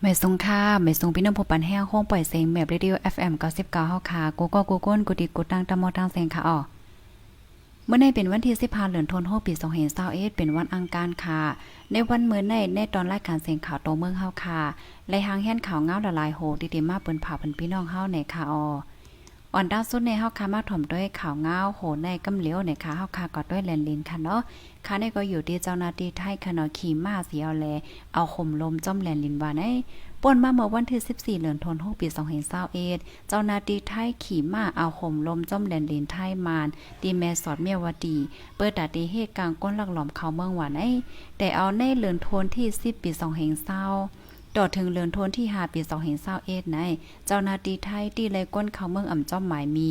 ไม่ทรงค่าไม่ทรงพี่น้องผู้ปันแห้งห้องปล่อยเสียงแมบเรดิโอ FM 99เฮาค่ะกูก็กูก้นกูดีกูตั้งตะมอตั้งเสียงค่ะอ๋อเมื่อในเป็นวันที่15เดือนธันวาคมปี2021เป็นวันอังคารค่ะ ในวันเมื่อในในตอนรายการเสียงข่าวโตเมืองเฮาค่ะไลหางแห่นข่าวเงาละลายโหติๆมาเปิ้นผ่าเพิ่นพี่น้องเฮาในค่ะอ๋อ อ่อนดาวสุดในเฮาค่ะมาถ่อมด้วยข่าวเงาโหในกำเหลียวในค่ะเฮาค่ะก็ด้วยแลนลินค่ะเนาะค่ะนี่ก็อยู่ที่เจ้าหน้าที่ไทยค่ะเนาะขี่ม้าเสีเอาแลเอาข่มลมจ้อมแลนลินว่าในป่นมาเมื่อวันที่14เดือนธันวาคมปี2021เจ้าหน้าที่ไทยขี่ม้าเอาห่มลมจ้อมแดนดินไทยมานดีแมสอดเมียวดีเปิดดาติเหตุกลางก้นหลักหลอมเขาเมืองหวานไอแต่เอาในเลือนโทนที่10ปี2020 ต่อถึงเลือนทนที่5ปี2021ใน เจ้าหน้าที่ไทยที่เลยก้นเขาเมืองอ่ำจ้อมหมายมี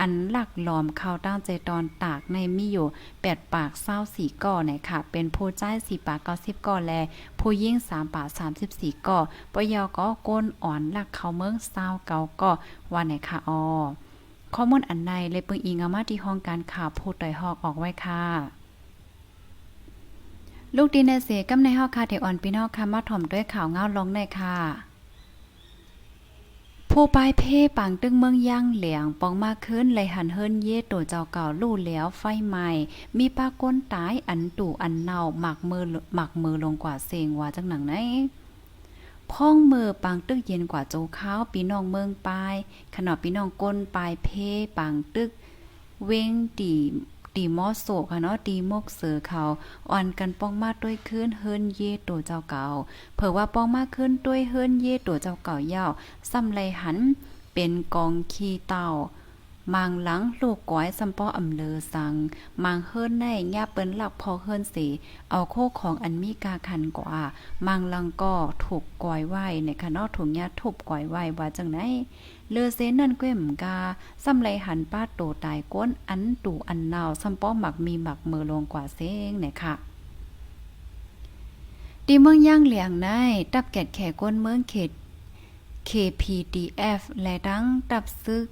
อันหลักหลอมเข้าตั้งใจตอนตากในมีอยู่8ปากเศร้าสี่ก่อเนี่ยค่ะ เป็นผู้ใจาย4ปาก90ก่อแล ผู้ยิ่ง3ปาก34ก่อปยอก็ก้นอ่อนหลักเขาเมืองเศร้าเก่าก่อว่าไหนค่ะออข้อมูลอันในเลยปึงอิงอามาที่ห้องการข่าวผู้ต่อยหอกออกไว้ค่ะ ลูกดีในเสกำในฮอคาเทออนพี่น้องค่ะมาถ่อมด้วยข่าวเงาลงในค่ะ ผู้ปลายเพ่ปังตึงเมืองย่างเหลียงปองมาขึ้นเลยหันเฮินเย่ตัวเจ้าเก่าลู่แล้วไฟใหม่ มีปลาก้นตายอันตู่อันเน่าหมักมือหมักมือลงกว่าเสียงว่าจังหนังไหนพ้องมือปังตึกเย็นกว่าโจข้าวปีน้องเมืองปลายขณะปีน้องก้นปลายเพ่ปังตึกเว้งตี ตีมอโศกค่ะเนาะตีมกเสือเขาอ่อนกันป้องมาด้วยคืนเฮิรนเย่ตัวเจ้าเก่าเผื่อว่าป้องมาขึ้นด้วยเฮิรนเย่ตัวเจ้าเก่ายาวซ้ำไรหันเป็นกองขี้เต่า มางหลังลูกก้อยซัมป้ออำเลอสัง มางเฮิรนในแง่เปิ้นหลักพอเฮิรนสีเอาโคของอันมีกาคันกว่า มางลังก็ถูกก้อยไว้ในคะนาะถุงยาทุบก้อยไว้ว่าจังไหนเลือเซนนั่นก้มกาซ้ำไรหันป้าโตตายก้นอันตู่อันนาวซ้ำป้อหมักมีหมักมือลงกว่าเซ้งเนี่ยค่ะดีเมืองย่างเหลียงในตับแกดแขก้นเมืองเขต KPDF และดังตับซึก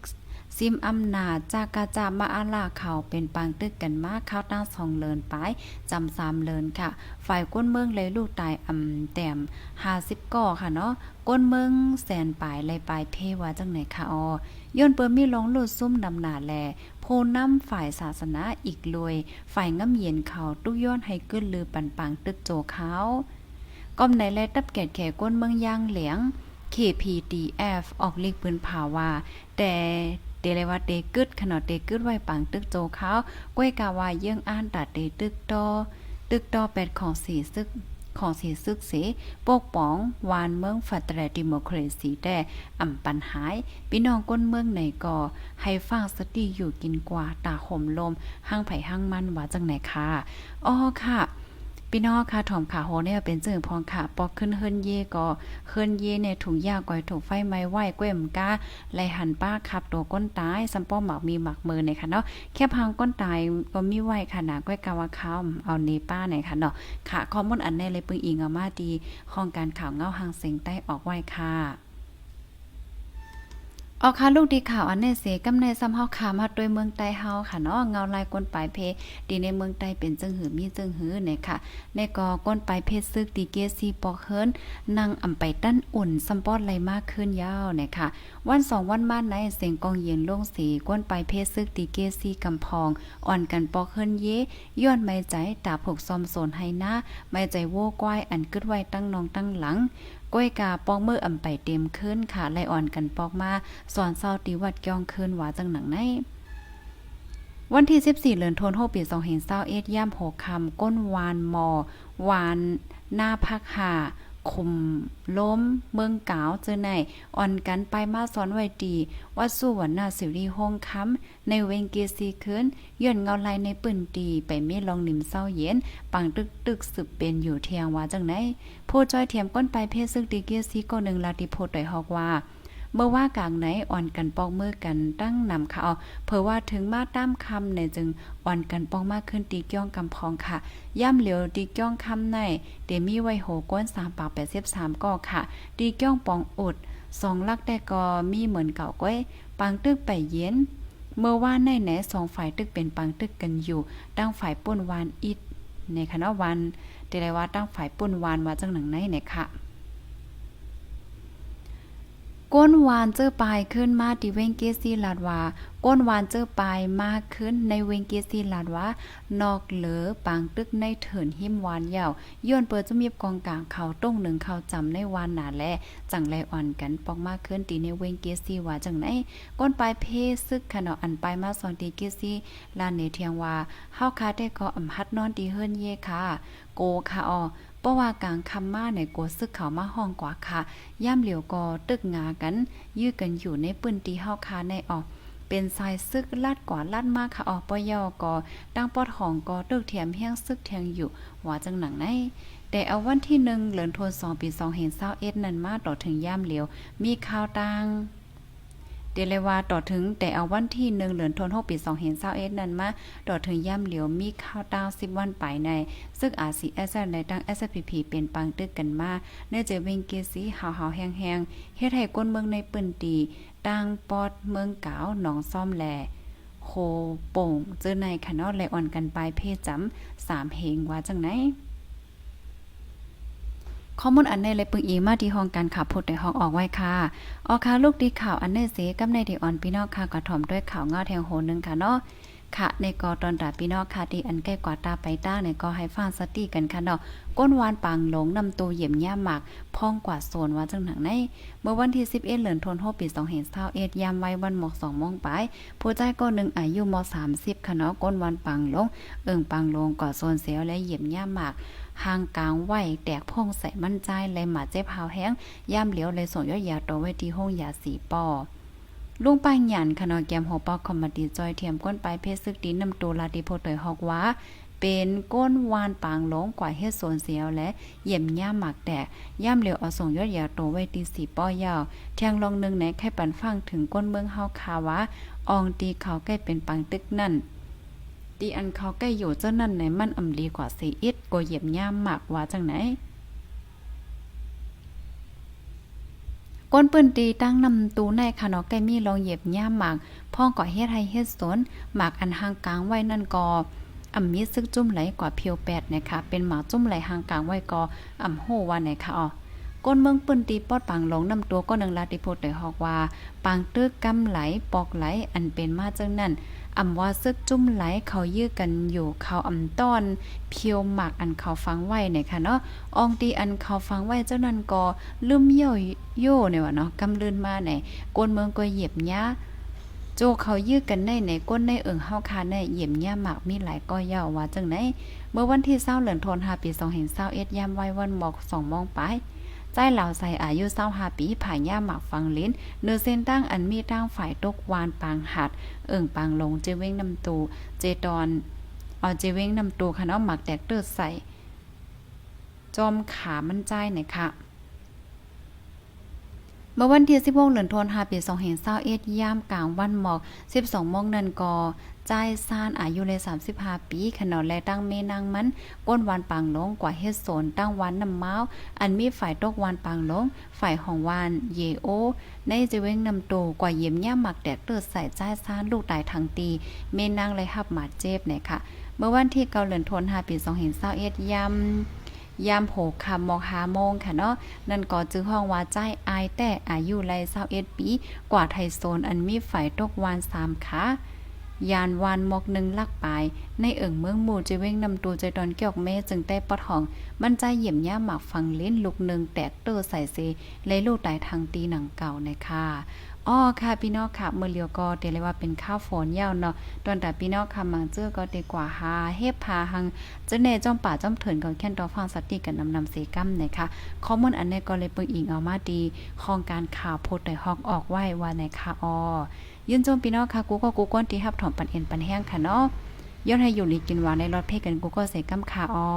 ซิมอำนาจจากกาจามาอาลาเขาเป็นปางตึกกันมากเข้าตั้งสองเลินไปจำสามเลินค่ะ ฝ่ายก้นเมืองเลยลูกตายอำแต้ม50ก่อค่ะเนาะก้นเมืองแสนปลายเลยปลายเพว่าจังไหนค่ะออย่นเปิ้มีลงลุดซุ่มนำหนาแลโพน้ำฝ่ายศาสนาอีกลวย ฝ่ายง่ำเย็นเขาตุกย้อนให้กึ้นลือปันปังตึกโจเขาก้อมในแลตับแก่แก่ก้นเมืองย่างเหลียง KPDF ออกลีกปืนผ่าวาแต่ เดเลว่าเตกึดขนาดเตกึดไว้ปังตึกโจเขาก้วยกาว่าเยื่องอ่านตัดเตตึกตอตึกตอแปดของสีซึกของสีซึกเสปกป้องวานเมืองฟัตแรดิโมครซีแต่อ่ำปันหายพี่น้องก้นเมืองไหนก่อให้ฟังสติอยู่กินกว่าตาห่มลมห้างไผ่ห้างมันว่าจังไหนค่ะอ๋อค่ะ พี่น้องค่ะถ่อมขาโหเนี่ยเป็นจึงพองค่ะปอกขึ้นเฮิรนเย่ก็เฮิรนเย่เนี่ยถุงยาก่อยถูกไฟไหม้ไหวก้วยมก้าไลหันป้าขับตัวก้นตายซัมป้อหมักมีหมักมือเนี่ยค่ะเนาะแค่พังก้นตายก็มีไหวค่ะนะก้อยกาวาข้าเอาเนป้าเนี่ยค่ะเนาะค่ะข้อมูลอันแน่เลยปึงอิงเอามาดีห้องการข่าวเงาหางเสียงใต้ออกไว้ค่ะ ออกค่ะลูกดีข่าวอันเนเสกำในซ้ำเฮาขามาด้วยเมืองใต้เฮาค่ะเนาะเงาลายก้นปลายเพดีในเมืองใต้เป็นจึงหือมีจึงหือเนี่ยค่ะในกอก้นปลายเพซึกดีเกซีปอกเฮิรนนั่งอำไปตั้นอุ่นซัมปอดไหลมากขึ้นยาวเนี่ยค่ะ วันสองวันมาในเสียงกองเย็นลงสีก้นปลายเพซึกดีเกซีกำพอง อ่อนกันปอกเฮิรนเยย้อนไม่ใจตาผกซอมโซนให้หน้าไม่ใจโว้กว้ายอันกึดไว้ตั้งนองตั้งหลัง ก้อยกาปอกมืออำไปเต็มขึ้นค่ะไลอ่อนกันปอกมาสอนเศร้าตีวัดย่องขึ้นหวาจังหนังในวันที่ 14เดือนธันวาคมปี2 5 2 1ย่ำหกคำก้นวานมอ วานหน้าพักหา คุมล้ม เมืองกาวเจอไหนอ่อนกันไปมาสอนไว้ดีวัดสู่วันหน้าสิรีห้องค้ำในเวงเกซีคืนย่อนเงาลายในปืนดีไปเมลองนิมเศร้าเย็น ปังตึกตึกสืบเป็นอยู่เทียงว่าจังไหนผู้จ้อยเทียมก้นไปเพศซึ่งดีเกซีก็หนึ่งลาติโพต่อยฮอกว่า เมื่อว่ากลางไหนอ่อนกันปอกมือกันตั้งนำค่ะเอาเผื่อว่าถึงมาตามคำในจึงอ่อนกันปองมากขึ้นตีก้องกำพองค่ะ ย่ำเหลียวตีก้องคำในเดมีไวโหก้น3ปาก83ก็ค่ะตีก้องปองอดสองลักแต่ก็มีเหมือนเก่าก้อยปังตึกไปเย็น เมื่อว่าในแหนสองฝ่ายตึกเป็นปังตึกกันอยู่ตั้งฝ่ายป่นวานอิดในคณะวันแต่ได้ว่าตั้งฝ่ายป่นวานว่าจังหนังไหนเนี่ยค่ะ ก้นวานเจอปลายขึ้นมาติเวงเกซีลาดว่าก้นวานเจอปลายมากขึ้นในเวงเกซีลาดว่านอกเหลือปางตึกในเถินหิมวานยาวย้อนเปิดจะมีบกองกลางเขาต้งหนึ่งเขาจำในวานหนาแลจังไรอ่อนกันปอกมากขึ้นตีในเวงเกซีว่าจังไหนก้นปลายเพซึกขณะอันไปมาสอนตีเกซีลานเนเทียงว่าเฮาคาได้ก็อำหัดนอนดีเฮิรนเยค่ะโกค่ะออ เพราะว่ากลางคำมาในโกซึกเขามาห้องกว่าค่ะ ย่ำเหลียวก็ตึกงากัน ยื้อกันอยู่ในปืนตีเฮาคาในออก เป็นสายซึกลาดกว่าลาดมากค่ะออกปยอก็ตั้งปอดของก็ตึกเทียมเฮียงซึกเทียงอยู่ว่าจังหนังในแต่เอาวันที่หนึ่งเหลือนทวนสองปีสองเห็นเศร้าเอ็ดนั่นมาต่อถึงย่ำเหลียว มีข่าวตัง เดเลว่าต่อถึงแต่เอาวันที่หนึ่งเหลือนทนหกปีสองเห็นเศร้าเอ็ดนั่นมาต่อถึงย่ำเหลียวมีข่าวตาวสิบวันไปใน ซึ่งอาซีเอสในตั้ง SPP เป็นปังตึกกันมาเนื่อจะเวงเกสีหาวหาวแห้งๆเฮ็ดให้ก้นเมืองในปืนตีตั้งปอดเมืองเกาหนองซ่อมแหลโคโป่งเจอในขนอดไลอ่อนกันปลายเพศจำสามเหงว่าจังไหน ข้อมูลอันในเลยปึงอีมาที่ห้องการขับพดในห้องออกไว้ค่ะออกค่ะลูกดีข่าวอันในเสกับในที่อ่อนพี่น้องค่ะกระถ่อมด้วยข่าวเงาแทงโหนึงค่ะเนาะค่ะ ในกอตอนตาพี่น้องค่ะที่อันใกล้กว่าตาไปต้าในก็ให้ฟังสติกันค่ะเนาะก้นวานปางหลงนำตัวเหยี่ยมย่าหมากพ้องกว่าโซนว่าจังหนังในเมื่อวันที่ 11เหลือนธันวาคมปี2521ยามไว้วันหมอก2โมงไปผู้ใจก็หนึ่งอายุม 30 ค่ะเนาะก้นวานปางหลงเอิงปางหลงก่อโซนเสียวและเหยี่ยมย่าหมาก ห่างกลางไหวแตกพงใส่มั่นใจเลยหมาเจ็บหาวแห้งย่ามเหลียวเลยส่งยอดยาตัวไว้ที่ห้องยาสีปอลุงปางหยันคณะแกมโฮปอคอมมดีจอยเทียมก้นไปเพศซึกดีนนำตัวลาดิโพเตยฮอกว่าเป็นก้นวานปางหลงกว่าเฮ็ดโซนเสียวและเยี่ยมย่ามหมักแตกย่ามเหลียวเอาส่งยอดยาโตไว้ตีสีป้อยาวเทียงลองนึงในแค่ปันฟังถึงก้นเมืองเฮาคาวะอองตีเขาใกล้เป็นปังตึกนั่น ตีอันเขาใกล้อยู่เจ้านั่นในมันอำลีกว่าสีอิดกว่าเยี่ยมย่ามหมักว่าจังไหนก้นปืนตีตั้งนำตูในค่ะเนาะแกมีลองเหยียบย่ามหมากพ่องก่อเฮ็ดให้เฮ็ดสนหมากอันห่างกลางไว้นั่นก็อ่ำมีซึกจุ่มไหลกว่าเพียวแปดนะคะเป็นหมาจุ่มไหลห่างกลางไว้ก็อ่ำโหว่าไหนคะอ๋อ ก้นเมืองปืนตีปอดปังหลงนำตัวก็นึงลาติโพดได้ฮอกว่าปางตึกกำไหลปอกไหลอันเป็นมาจังนั้นอำว่าซึกจุ่มไหลเขายื้อกันอยู่เขาอำต้อนเพียวหมักอันเขาฟังไว้เนี่ยค่ะเนาะอองตีอันเขาฟังไว้เจ้านั้นก็ลืมเยี่ยวโย่เนี่ยว่าเนาะกำลืนมาไหนกวนเมืองก็เหยียบหญ้าโจเขายื้อกันในในก้นในเอิงเฮาคาในเหยียบหญ้าหมากมีหลายก้อยยาวว่าจังไหนเมื่อวันที่20เหลือนธันวาคมปี2521ยามไว้วันหมอก2โมองไป ใจเหล่าใส่อายุ25ปีผ่ายย่าหมักฟังลิ้นเนื้อเส้นตั้งอันมีตั้งฝ่ายตกวานปางหัด เอิ่งปางลงเจเว้งนำตู เจตอนเอาเจเว้งนำตูคันเอาหมักแตกเติดใส่ จอมขามันใจหน่อยค่ะ เมื่อวันที่16เดือนธันวาคมปี2521ยามกลางวันหมอก12โมงนั้นก็ใจายซานอายุเลย35ปีขนอและตั้งเมนางมัน ก้นวานปางลงกว่าเฮ็ดโซนตั้งวันน้ำเมาอันมีฝ่ายตกวานปางลง ฝ่ายของวานเยโอ ในจะเว้งนำโตกว่าเยี่ยมย่าหมักแดกเติดใส่ใจายซานลูกตายทางตี เมนางเลยหับหมาเจ็บเนี่ยค่ะ เมื่อวันที่เกาเหลือนทน5ปี2521ยามย ยามโหคำมอกหาโมงค่ะเนาะนั่นก็จื้อห้องว่าใจอายแต่อายุไล่21ปี กว่าไทยโซนอันมีฝ่ายตกวาน3ขายานวานมอกหนึ่งลักปายในเอิ่งเมืองหมู่จะเว้งนำตัวใจดอนเกี่ยวเมจึงได้ปอดห้องมันใจเหยี่ยมย่าหมากฟังเล่นลูกหนึ่งแตกเตอใส่เซเลยลูกตายทางตีหนังเก่าในค่ะ อ้อค่ะพี่น้องค่ะเมื่อเลียวก็เตเลยว่าเป็นข้าวฝนยาวเนาะตอนแต่พี่น้องค่ะมังเจอก็เดกว่าหาเฮพาหังจะเนจ้อมป่าจ้อมเถินก็แค่นต่อฟังสติกันนำนำเสกัมนะคะข้อมูลอันนี้ก็เลยเปิงอิงเอามาดีของการข่าวโพดได้ฮอกออกไว้ว่าในค่ะออยืนโจมพี่น้องค่ะกูก็กูก้นที่ฮับถอมปันเอ็นปันแห้งค่ะเนาะย้อนให้อยู่ลีกินหวานในรถเพกันกูก็ใส่กัมค่ะออ